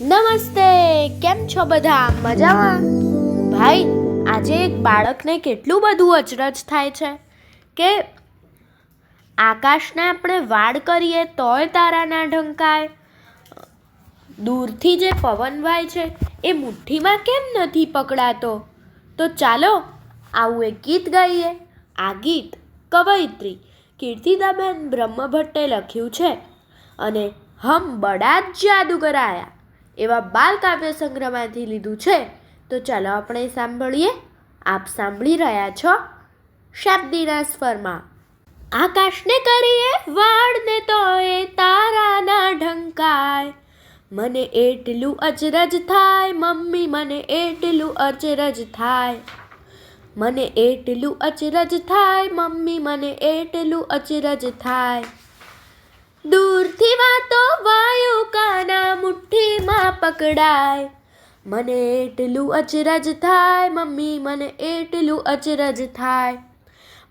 નમસ્તે, કેમ છો બધા? મજામાં? ભાઈ, આજે એક બાળકને કેટલું બધું અચરજ થાય છે કે આકાશને આપણે વાડ કરીએ તોય તારા ના ઢંકાય. દૂરથી જે પવન વાય છે, એ મુઠ્ઠીમાં કેમ નથી પકડાતો? તો ચાલો, આવું એક ગીત ગાઈએ. આ ગીત કવયિત્રી કીર્તિદાબેન બ્રહ્મભટ્ટે લખ્યું છે અને હમ બડા જ જાદુગર આયા એવા બાલ કાવ્ય સંગ્રહમાંથી લીધું છે. તો ચાલો આપણે સાંભળીએ. આપ સાંભળી રહ્યા છો શાબ્દીના સ્વરમાં. આકાશને કરીએ વાળને તો એ તારાના ઢંકાય. મને એટલું અચરજ થાય, મમ્મી મને એટલું અચરજ થાય. મને એટલું અચરજ થાય, મમ્મી મને એટલું અચરજ થાય. પકડાય. મને એટલું અચરજ થાય, મમ્મી, મને એટલું અચરજ થાય.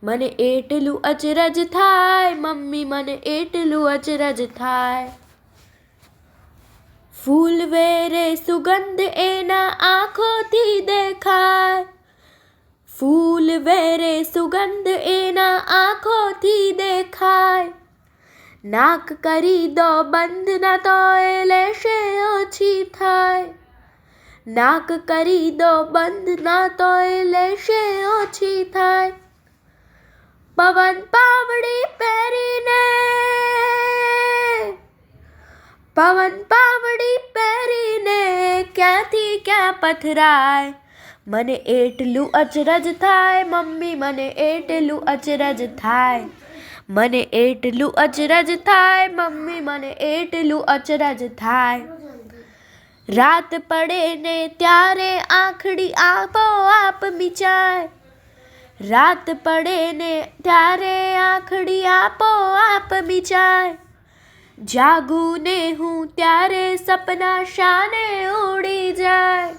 મને એટલું અચરજ થાય, મમ્મી, મને એટલું અચરજ થાય. ફૂલ વેરે સુગંધ એના આંખોથી દેખાય. ફૂલ વેરે સુગંધ એના આંખોથી દેખાય. નાક કરી દો, બંધ ના તો એ લેશે, ઓછી થાય. નાક કરી દો, બંધ ના તો એ લેશે, ઓછી થાય. પવન પાવડી પહેરીને, પવન પાવડી પહેરીને ક્યાંથી ક્યાં પથરાય? મને એટલું અચરજ થાય, મમ્મી મને એટલું અચરજ થાય. મને એટલું અચરજ થાય, મમ્મી મને એટલું અચરજ થાય. રાત પડે ને ત્યારે આંખડી આપોઆપ મીચાય. રાત પડે ને ત્યારે આંખડી આપોઆપ મીચાય. જાગું ને હું ત્યારે સપના શાને ઉડી જાય.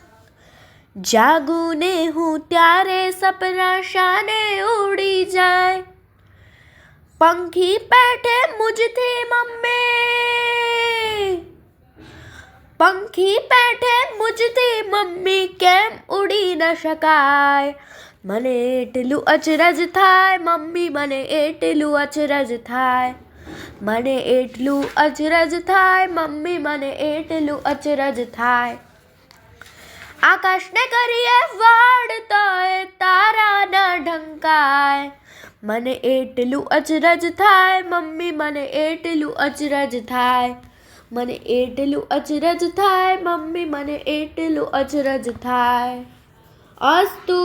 જાગું ને હું ત્યારે સપના શાને ઉડી જાય. પંખી પેઠે મુझથી મમ્મી. પંખી પેઠે મુझથી મમ્મી કેમ ઉડી ન શકાય? મને એટલું અચરજ થાય, મમ્મી મને એટલું અચરજ થાય. મને એટલું અચરજ થાય, મમ્મી મને એટલું અચરજ થાય. આકાશને કરીએ વાડ મને એટલું અચરજ થાય, મમ્મી મને એટલું અચરજ થાય. મને એટલું અચરજ થાય, મમ્મી મને એટલું અચરજ થાય. અસ્તુ.